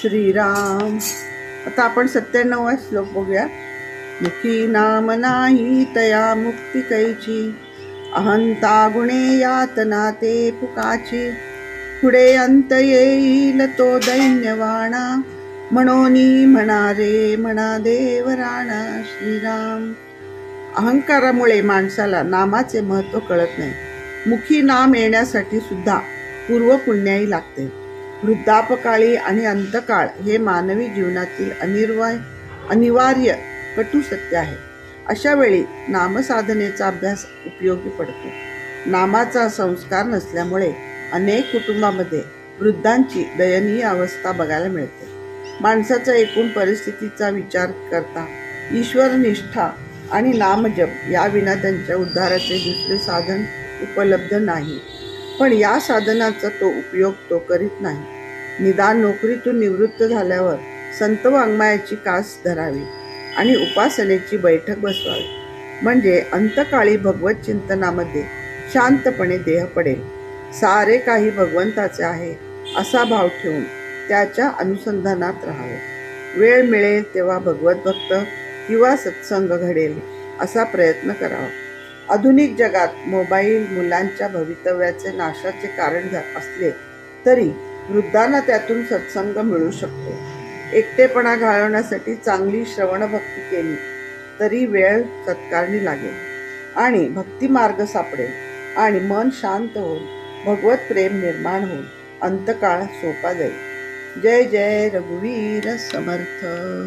श्रीराम. आता आपण सत्त्याण्णवा श्लोक बघूया. मुखी नाम नाही तया मुक्ती कैची. अहंता गुणे यातना ते पुकाची. पुढे अंत येईल तो दैन्यवाणा. म्हणोनी म्हणा रे म्हणा देवराणा श्रीराम. अहंकारामुळे माणसाला नामाचे महत्त्व कळत नाही. मुखी नाम येण्यासाठी सुद्धा पूर्वपुण्याई लागते. वृद्धापकाळी आणि अंतकाळ हे मानवी जीवनातील अनिर्वाय अनिवार्य कटू सत्य आहे. अशा वेळी नामसाधनेचा अभ्यास उपयोगी पडतो. नामाचा संस्कार नसल्यामुळे अनेक कुटुंबामध्ये वृद्धांची दयनीय अवस्था बघायला मिळते. माणसाचा एकूण परिस्थितीचा विचार करता ईश्वर निष्ठा आणि नामजप याविना त्यांच्या उद्धाराचे दुसरे साधन उपलब्ध नाही. पण या साधनाचा तो उपयोग तो करीत नाही. निदान नोकरीतून निवृत्त झाल्यावर संत वाङ्मयाची कास धरावी आणि उपासनेची बैठक बसवावी. म्हणजे अंतकाळी भगवत चिंतनामध्ये शांतपणे देह पडेल. सारे काही भगवंताचे आहे असा भाव ठेवून त्याच्या अनुसंधानात राहावे. वेळ मिळेल तेव्हा भगवत भक्त किंवा सत्संग घडेल असा प्रयत्न करावा. आधुनिक जगात मोबाईल मुलांच्या भवितव्याचे नाशाचे कारण असले तरी वृद्धांना त्यातून सत्संग मिळू शकतो. एकटेपणा घालवण्यासाठी चांगली श्रवणभक्ती केली तरी वेळ सत्कारणी लागेल आणि भक्तिमार्ग सापडेल आणि मन शांत होऊन भगवत प्रेम निर्माण होऊन अंतकाळ सोपा जाईल. जय जय रघुवीर समर्थ.